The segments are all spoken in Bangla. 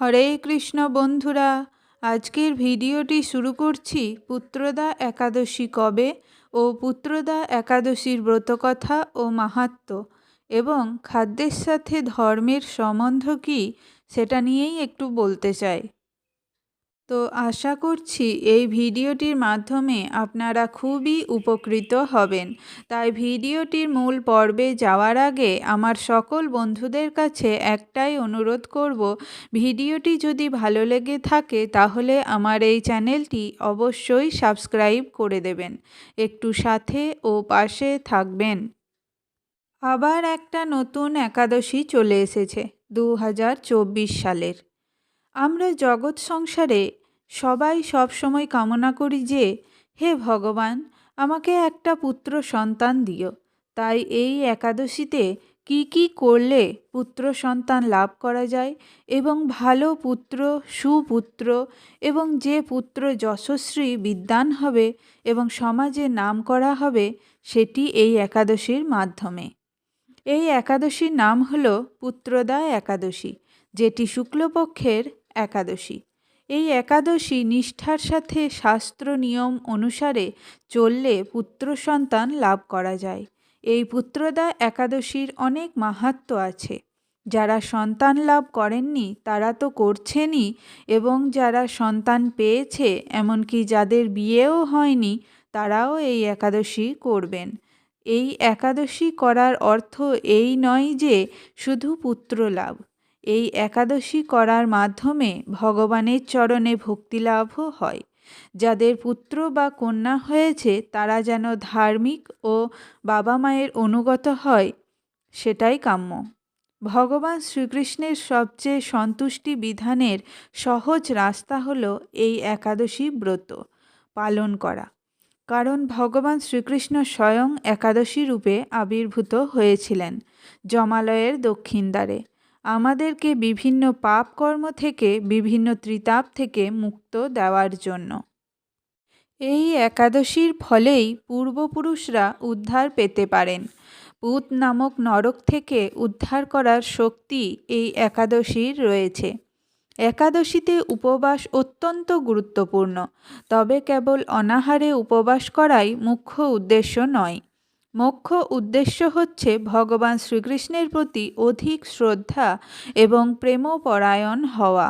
হরে কৃষ্ণ বন্ধুরা, আজকের ভিডিওটি শুরু করছি পুত্রদা একাদশী কবে ও পুত্রদা একাদশীর ব্রতকথা ও মাহাত্ম এবং খাদ্যের সাথে ধর্মের সম্বন্ধ কী সেটা নিয়েই একটু বলতে চাই। তো আশা করছি এই ভিডিওটির মাধ্যমে আপনারা খুবই উপকৃত হবেন। তাই ভিডিওটির মূল পর্বে যাওয়ার আগে আমার সকল বন্ধুদের কাছে একটাই অনুরোধ করব, ভিডিওটি যদি ভালো লেগে থাকে তাহলে আমার এই চ্যানেলটি অবশ্যই সাবস্ক্রাইব করে দেবেন। একটু সাথে ও পাশে থাকবেন। আবার একটা নতুন একাদশী চলে এসেছে দু হাজার চব্বিশ সালের। আমরা জগৎ সংসারে সবাই সব সময় কামনা করি যে, হে ভগবান, আমাকে একটা পুত্র সন্তান দিও। তাই এই একাদশীতে কি কি করলে পুত্র সন্তান লাভ করা যায় এবং ভালো পুত্র, সুপুত্র এবং যে পুত্র যশস্বী বিদ্যান হবে এবং সমাজে নাম করা হবে সেটি এই একাদশীর মাধ্যমে। এই একাদশীর নাম হল পুত্রদা একাদশী, যেটি শুক্লপক্ষের একাদশী। এই একাদশী নিষ্ঠার সাথে শাস্ত্র নিয়ম অনুসারে চললে পুত্র সন্তান লাভ করা যায়। এই পুত্রদা একাদশীর অনেক মাহাত্ম আছে। যারা সন্তান লাভ করেননি, তারা তো করছেনই এবং যারা সন্তান পেয়েছে, এমনকি যাদের বিয়েও হয়নি, তারাও এই একাদশী করবেন। এই একাদশী করার অর্থ এই নয় যে, শুধু পুত্র লাভ। এই একাদশী করার মাধ্যমে ভগবানের চরণে ভক্তিলাভও হয়। যাদের পুত্র বা কন্যা হয়েছে, তারা যেন ধার্মিক ও বাবা মায়ের অনুগত হয়, সেটাই কাম্য। ভগবান শ্রীকৃষ্ণের সবচেয়ে সন্তুষ্টি বিধানের সহজ রাস্তা হল এই একাদশী ব্রত পালন করা। কারণ ভগবান শ্রীকৃষ্ণ স্বয়ং একাদশী রূপে আবির্ভূত হয়েছিলেন, জমালয়ের দক্ষিণ দ্বারে। আমাদেরকে বিভিন্ন পাপ কর্ম থেকে, বিভিন্ন ত্রিতাপ থেকে মুক্ত দেওয়ার জন্য। এই একাদশীর ফলেই পূর্বপুরুষরা উদ্ধার পেতে পারেন। পুত নামক নরক থেকে উদ্ধার করার শক্তি এই একাদশীর রয়েছে। একাদশীতে উপবাস অত্যন্ত গুরুত্বপূর্ণ, তবে কেবল অনাহারে উপবাস করাই মুখ্য উদ্দেশ্য নয়। মুখ্য উদ্দেশ্য হচ্ছে ভগবান শ্রীকৃষ্ণের প্রতি অধিক শ্রদ্ধা এবং প্রেমপরায়ণ হওয়া।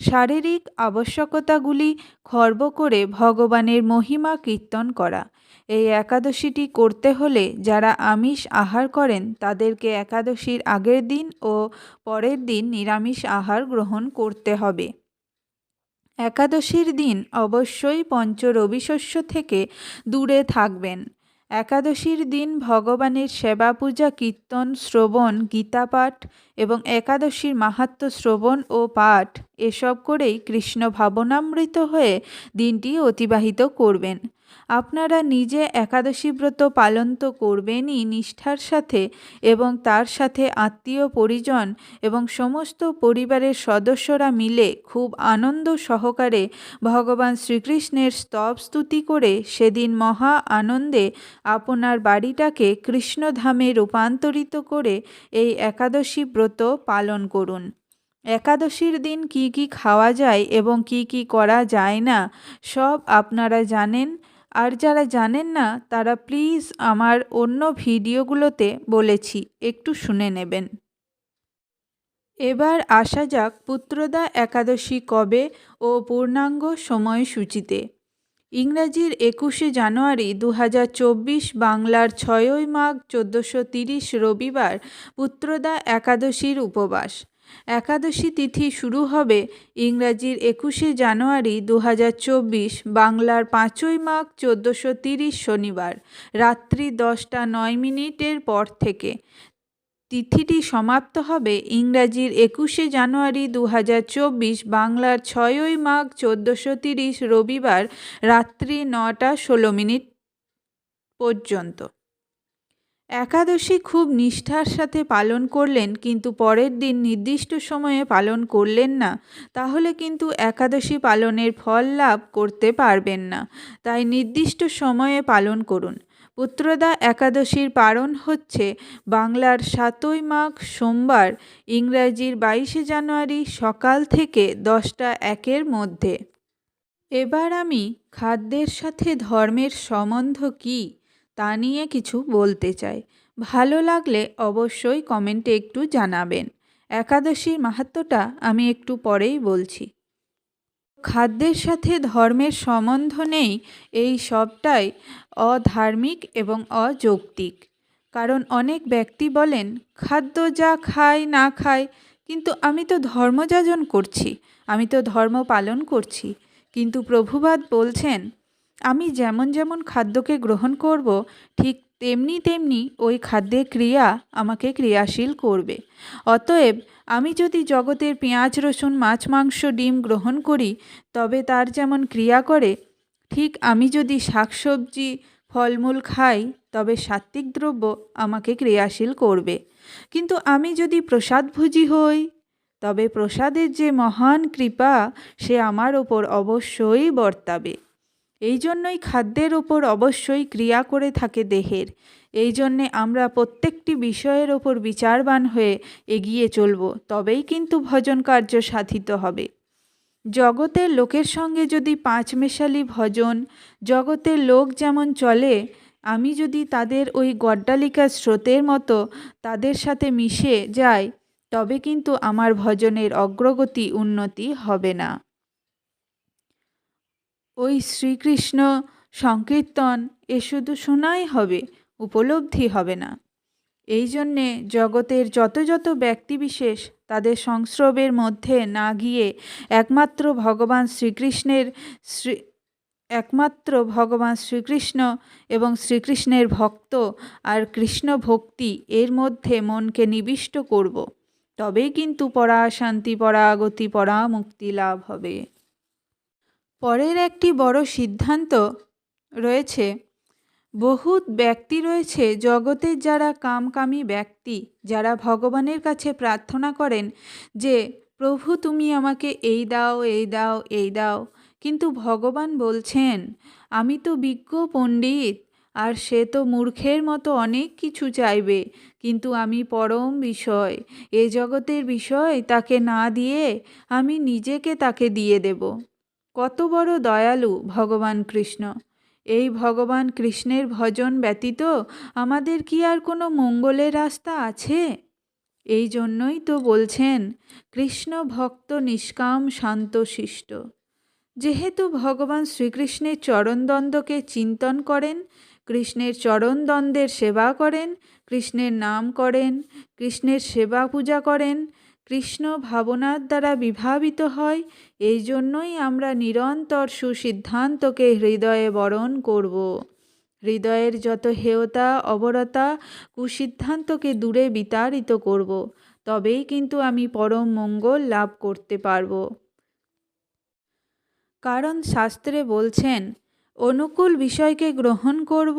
শারীরিক আবশ্যকতাগুলি খর্ব করে ভগবানের মহিমা কীর্তন করা। এই একাদশীটি করতে হলে যারা আমিষ আহার করেন, তাদেরকে একাদশীর আগের দিন ও পরের দিন নিরামিষ আহার গ্রহণ করতে হবে। একাদশীর দিন অবশ্যই পঞ্চ রবিশস্য থেকে দূরে থাকবেন। একাদশীর দিন ভগবানের সেবা পূজা কীর্তন, শ্রবণ গীতা পাঠ এবং একাদশীর মাহাত্ম শ্রবণ ও পাঠ এসব করেই কৃষ্ণ ভাবনামৃত হয়ে দিনটি অতিবাহিত করবেন। আপনারা নিজে একাদশী ব্রত পালন তো করবেনই নিষ্ঠার সাথে এবং তার সাথে আত্মীয় পরিজন এবং সমস্ত পরিবারের সদস্যরা মিলে খুব আনন্দ সহকারে ভগবান শ্রীকৃষ্ণের স্তব স্তুতি করে সেদিন মহা আনন্দে আপনার বাড়িটাকে কৃষ্ণধামে রূপান্তরিত করে এই একাদশী ব্রত পালন করুন। একাদশীর দিন কি কি খাওয়া যায় এবং কি কি করা যায় না সব আপনারা জানেন। আর যারা জানেন না, তারা প্লিজ আমার অন্য ভিডিওগুলোতে বলেছি, একটু শুনে নেবেন। এবার আসা যাক পুত্রদা একাদশী কবে ও পূর্ণাঙ্গ সময়সূচিতে। ইংরাজির একুশে জানুয়ারি দু হাজার চব্বিশ বাংলার ছয়ই মাঘ চোদ্দোশো রবিবার পুত্রদা একাদশীর উপবাস। একাদশী তিথি শুরু হবে ইংরাজির একুশে জানুয়ারি দু হাজার চব্বিশ বাংলার পাঁচই মাঘ চোদ্দোশো তিরিশ শনিবার, রাত্রি দশটা নয় মিনিটের পর থেকে। তিথিটি সমাপ্ত হবে ইংরাজির একুশে জানুয়ারি দু হাজার চব্বিশ বাংলার ছয়ই মাঘ চোদ্দোশো তিরিশ রবিবার, রাত্রি নটা ষোলো মিনিট পর্যন্ত। একাদশী খুব নিষ্ঠার সাথে পালন করলেন, কিন্তু পরের দিন নির্দিষ্ট সময়ে পালন করলেন না। তাহলে কিন্তু একাদশী পালনের ফল লাভ করতে পারবেন না। তাই নির্দিষ্ট সময়ে পালন করুন। পুত্রদা, একাদশীর পালন হচ্ছে বাংলার সাতই মাঘ সোমবার, ইংরাজির বাইশে জানুয়ারি সকাল থেকে দশটা একের মধ্যে। এবার আমি খাদ্যের সাথে ধর্মের সম্বন্ধ কী? তা নিয়ে কিছু বলতে চাই। ভালো লাগলে অবশ্যই কমেন্টে একটু জানাবেন। একাদশীর মাহাত্ম্যটা আমি একটু পরেই বলছি। খাদ্যের সাথে ধর্মের সম্বন্ধ নেই, এই সবটাই অধার্মিক এবং অযৌক্তিক। কারণ অনেক ব্যক্তি বলেন, খাদ্য যা খায় না খায়, কিন্তু আমি তো ধর্মযাজন করছি, আমি তো ধর্ম পালন করছি। কিন্তু প্রভুবাদ বলছেন আমি যেমন যেমন খাদ্যকে গ্রহণ করব, ঠিক তেমনি তেমনি ওই খাদ্যের ক্রিয়া আমাকে ক্রিয়াশীল করবে। অতএব আমি যদি জগতের পেঁয়াজ, রসুন, মাছ, মাংস, ডিম গ্রহণ করি, তবে তার যেমন ক্রিয়া করে, ঠিক আমি যদি শাকসবজি, ফলমূল খাই, তবে সাত্ত্বিক দ্রব্য আমাকে ক্রিয়াশীল করবে। কিন্তু আমি যদি প্রসাদভোজী হই, তবে প্রসাদের যে মহান কৃপা, সে আমার ওপর অবশ্যই বর্তাবে। এই জন্যই খাদ্যের ওপর অবশ্যই ক্রিয়া করে থাকে দেহের। এই জন্যে আমরা প্রত্যেকটি বিষয়ের ওপর বিচারবান হয়ে এগিয়ে চলব, তবেই কিন্তু ভজন কার্য সাধিত হবে। জগতের লোকের সঙ্গে যদি পাঁচ মেশালি ভজন, জগতের লোক যেমন চলে, আমি যদি তাদের ওই গড্ডালিকা স্রোতের মতো তাদের সাথে মিশে যাই, তবে কিন্তু আমার ভজনের অগ্রগতি উন্নতি হবে না। ওই শ্রীকৃষ্ণ সংকীর্তন এ শুধু শোনাই হবে, উপলব্ধি হবে না। এই জন্যে জগতের যত যত ব্যক্তিবিশেষ তাদের সংস্রবের মধ্যে না গিয়ে একমাত্র ভগবান শ্রীকৃষ্ণের শ্রী, একমাত্র ভগবান শ্রীকৃষ্ণ এবং শ্রীকৃষ্ণের ভক্ত আর কৃষ্ণ ভক্তি এর মধ্যে মনকে নিবিষ্ট করব, তবেই কিন্তু পরা শান্তি পরাগতি পরা মুক্তি লাভ হবে। পরের একটি বড় সিদ্ধান্ত রয়েছে। বহুত ব্যক্তি রয়েছে জগতের যারা কামকামী ব্যক্তি, যারা ভগবানের কাছে প্রার্থনা করেন যে, প্রভু, তুমি আমাকে এই দাও এই দাও এই দাও। কিন্তু ভগবান বলছেন, আমি তো বিজ্ঞ পণ্ডিত, আর সে তো মূর্খের মতো অনেক কিছু চাইবে, কিন্তু আমি পরম বিষয়। এ জগতের বিষয় তাকে না দিয়ে আমি নিজেকে তাকে দিয়ে দেব। কত বড় দয়ালু ভগবান কৃষ্ণ। এই ভগবান কৃষ্ণের ভজন ব্যতীত আমাদের কি আর কোনো মঙ্গলের রাস্তা আছে? এই জন্যই তো বলছেন, কৃষ্ণ ভক্ত নিষ্কাম শান্ত শিষ্ট। যেহেতু ভগবান শ্রীকৃষ্ণের চরণদ্বন্দ্বকে চিন্তন করেন, কৃষ্ণের চরণদ্বন্দ্বের সেবা করেন, কৃষ্ণের নাম করেন, কৃষ্ণের সেবা পূজা করেন কৃষ্ণ ভাবনার দ্বারা বিভাবিত হয়, এই জন্যই আমরা নিরন্তর সুসিদ্ধান্তকে হৃদয়ে বরণ করব। হৃদয়ের যত হেয়তা, অবরতা, কুসিদ্ধান্তকে দূরে বিতাড়িত করব, তবেই কিন্তু আমি পরম মঙ্গল লাভ করতে পারব। কারণ শাস্ত্রে বলছেন, অনুকূল বিষয়কে গ্রহণ করব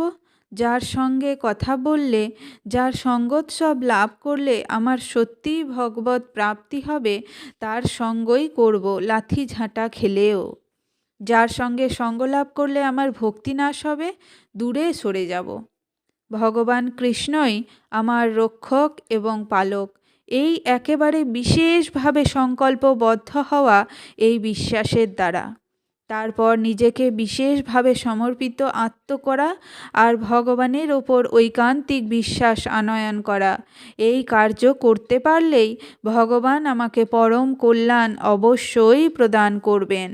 যার সঙ্গে কথা বললে, যার সঙ্গোৎসব লাভ করলে আমার সত্যিই ভগবত প্রাপ্তি হবে, তার সঙ্গই করব লাথি ঝাঁটা খেলেও। যার সঙ্গে সঙ্গ লাভ করলে আমার ভক্তি নাশ হবে, দূরে সরে যাব। ভগবান কৃষ্ণই আমার রক্ষক এবং পালক। এই একেবারে বিশেষভাবে সংকল্পবদ্ধ হওয়া এই বিশ্বাসের দ্বারা। তারপর নিজেকে বিশেষভাবে সমর্পিত আত্ম করা আর ভগবানের ওপর ঐকান্তিক বিশ্বাস আনয়ন করা। এই কার্য করতে পারলেই ভগবান আমাকে পরম কল্যাণ অবশ্যই প্রদান করবেন।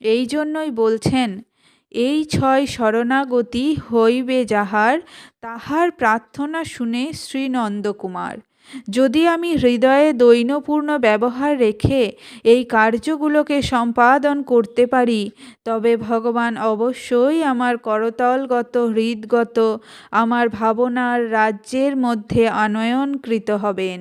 এই জন্যই বলছেন, এই ছয় শরণাগতি হইবে যাহার, তাহার প্রার্থনা শুনে শ্রীনন্দকুমার। যদি আমি হৃদয়ে দৈনপূর্ণ ব্যবহার রেখে এই কার্যগুলোকে সম্পাদন করতে পারি, তবে ভগবান অবশ্যই আমার করতলগত, হৃদগত, আমার ভাবনার রাজ্যের মধ্যে আনয়নকৃত হবেন।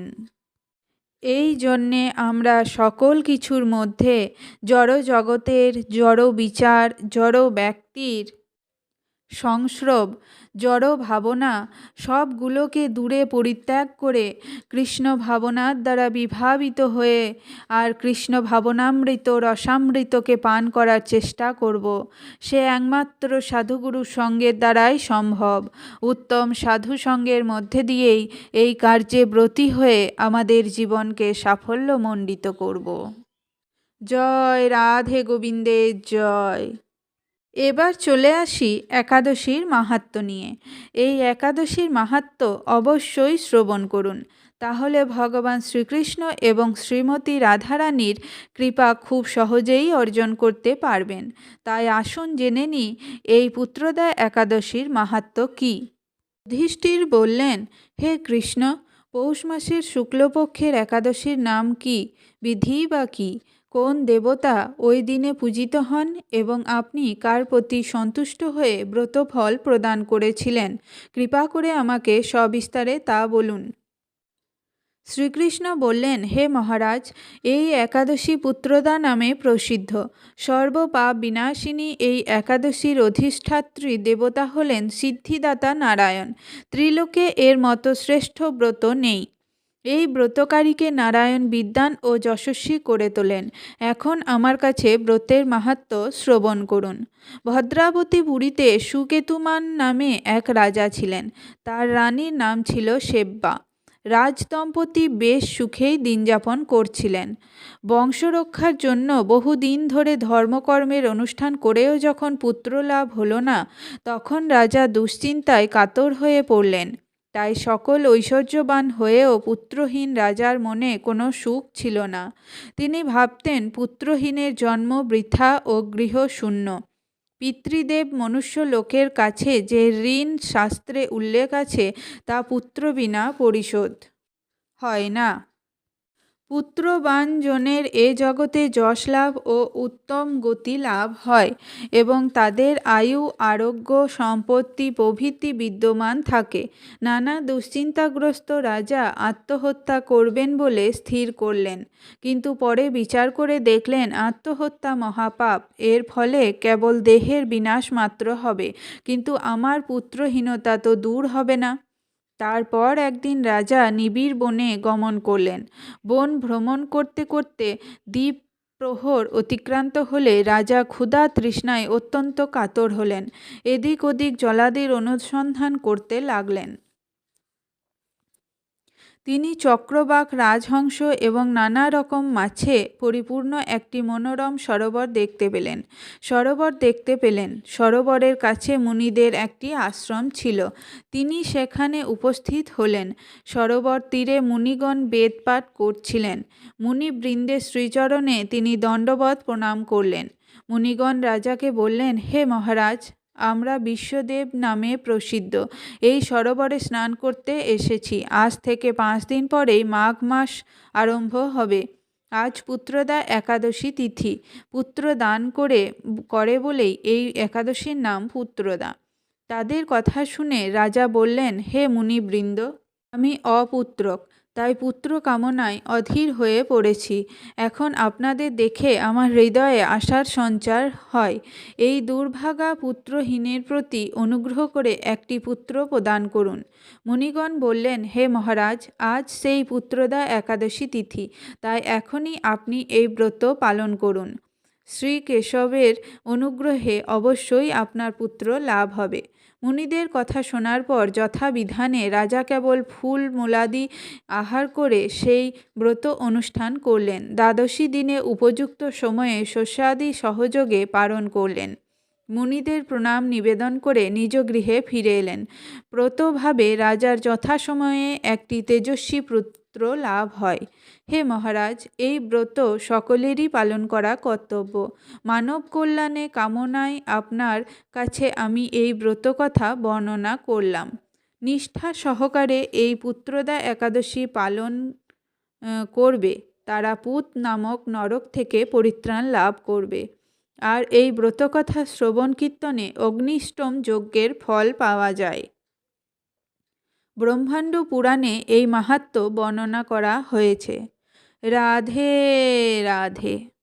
এই জন্যে আমরা সকল কিছুর মধ্যে জড় জগতের জড় বিচার জড় ব্যক্তির সংস্রব, জড় ভাবনা সবগুলোকে দূরে পরিত্যাগ করে কৃষ্ণ ভাবনার দ্বারা বিভাবিত হয়ে আর কৃষ্ণ ভাবনামৃত রসামৃতকে পান করার চেষ্টা করব। সে একমাত্র সাধুগুরুর সঙ্গের দ্বারাই সম্ভব। উত্তম সাধু সঙ্গের মধ্যে দিয়েই এই কার্যে ব্রতী হয়ে আমাদের জীবনকে সাফল্যমণ্ডিত করব। জয় রাধে গোবিন্দের জয়। এবার চলে আসি একাদশীর মাহাত্ম নিয়ে। এই একাদশীর মাহাত্ম অবশ্যই শ্রবণ করুন। তাহলে ভগবান শ্রীকৃষ্ণ এবং শ্রীমতী রাধারানীর কৃপা খুব সহজেই অর্জন করতে পারবেন। তাই আসুন জেনে নিই, এই পুত্রদা একাদশীর মাহাত্ম কী? যুধিষ্ঠির বললেন, হে কৃষ্ণ, পৌষ মাসের শুক্লপক্ষের একাদশীর নাম কি? বিধি বা কী? কোন দেবতা ওই দিনে পূজিত হন এবং আপনি কার প্রতি সন্তুষ্ট হয়ে ব্রতফল প্রদান করেছিলেন? কৃপা করে আমাকে সবিস্তারে তা বলুন। শ্রীকৃষ্ণ বললেন, হে মহারাজ, এই একাদশী পুত্রদা নামে প্রসিদ্ধ। সর্বপাপ বিনাশিনী এই একাদশীর অধিষ্ঠাত্রী দেবতা হলেন সিদ্ধিদাতা নারায়ণ। ত্রিলোকে এর মতো শ্রেষ্ঠ ব্রত নেই। এই ব্রতকারীকে নারায়ণ বিদ্যান ও যশস্বী করে তোলেন। এখন আমার কাছে ব্রতের মাহাত্ম শ্রবণ করুন। ভদ্রাবতী পুরীতে সুকেতুমান নামে এক রাজা ছিলেন। তার রানীর নাম ছিল সেব্বা। রাজদম্পতি বেশ সুখেই দিনযাপন করছিলেন। বংশরক্ষার জন্য বহুদিন ধরে ধর্মকর্মের অনুষ্ঠান করেও যখন পুত্র লাভ হলো না, তখন রাজা দুশ্চিন্তায় কাতর হয়ে পড়লেন। তাই সকল ঐশ্বর্যবান হয়েও পুত্রহীন রাজার মনে কোনো সুখ ছিল না। তিনি ভাবতেন পুত্রহীনের জন্ম বৃথা ও গৃহশূন্য। পিতৃদেব মনুষ্য লোকের কাছে যে ঋণ শাস্ত্রে উল্লেখ আছে, তা পুত্র বিনা পরিশোধ হয় না। পুত্রবান জনের এ জগতে যশ লাভ ও উত্তম গতি লাভ হয় এবং তাদের আয়ু, আরোগ্য, সম্পত্তি প্রভৃতি বিদ্যমান থাকে। নানা দুশ্চিন্তাগ্রস্ত রাজা আত্মহত্যা করবেন বলে স্থির করলেন, কিন্তু পরে বিচার করে দেখলেন আত্মহত্যা মহাপাপ। এর ফলে কেবল দেহের বিনাশ মাত্র হবে, কিন্তু আমার পুত্রহীনতা তো দূর হবে না। তারপর একদিন রাজা নিবিড় বনে গমন করলেন। বন ভ্রমণ করতে করতে দ্বীপ প্রহর অতিক্রান্ত হলে রাজা ক্ষুধা তৃষ্ণায় অত্যন্ত কাতর হলেন। এদিক ওদিক জলাদির অনুসন্ধান করতে লাগলেন। তিনি চক্রবাক রাজহংস এবং নানা রকম মাছে পরিপূর্ণ একটি মনোরম সরোবর দেখতে পেলেন। সরোবর দেখতে পেলেন, সরোবরের কাছে মুনিদের একটি আশ্রম ছিল। তিনি সেখানে উপস্থিত হলেন। সরোবর তীরে মুনিগণ বেদপাঠ করছিলেন। মুনিবৃন্দের শ্রীচরণে তিনি দণ্ডবধ প্রণাম করলেন। মুনিগণ রাজাকে বললেন, হে মহারাজ! আমরা বিশ্বদেব নামে প্রসিদ্ধ। এই সরোবরে স্নান করতে এসেছি। আজ থেকে পাঁচ দিন পরেই মাঘ মাস আরম্ভ হবে। আজ পুত্রদা একাদশী তিথি। পুত্র দান করে করে বলেই এই একাদশীর নাম পুত্রদা। তাদের কথা শুনে রাজা বললেন, হে মুনিবৃন্দ আমি অপুত্রক, তাই পুত্র কামনায় অধীর হয়ে পড়েছি। এখন আপনাদের দেখে আমার হৃদয়ে আশার সঞ্চার হয়। এই দুর্ভাগা পুত্রহীনের প্রতি অনুগ্রহ করে একটি পুত্র প্রদান করুন। মুনিগণ বললেন, হে মহারাজ, আজ সেই পুত্রদা একাদশী তিথি, তাই এখনই আপনি এই ব্রত পালন করুন। শ্রী কেশবের অনুগ্রহে অবশ্যই আপনার পুত্র লাভ হবে। মুনিদের কথা শোনার পর যথাবিধানে রাজা কেবল ফুল মূলাদি আহার করে সেই ব্রত অনুষ্ঠান করলেন। দ্বাদশী দিনে উপযুক্ত সময়ে শস্যাদি সহযোগে পালন করলেন। মুনিদের প্রণাম নিবেদন করে নিজ গৃহে ফিরে এলেন। প্রতভাবে রাজার যথাসময়ে একটি তেজস্বী পুত্র লাভ হয়। হে মহারাজ, এই ব্রত সকলেরই পালন করা কর্তব্য। মানব কল্যাণে কামনায় আপনার কাছে আমি এই ব্রত কথা বর্ণনা করলাম। নিষ্ঠা সহকারে এই পুত্রদা একাদশী পালন করবে। তারা পুত নামক নরক থেকে পরিত্রাণ লাভ করবে। আর এই ব্রতকথা শ্রবণ কীর্তনে অগ্নিষ্টম যজ্ঞের ফল পাওয়া যায়। ব্রহ্মাণ্ড পুরাণে এই মাহাত্ম বর্ণনা করা হয়েছে। রাধে রাধে।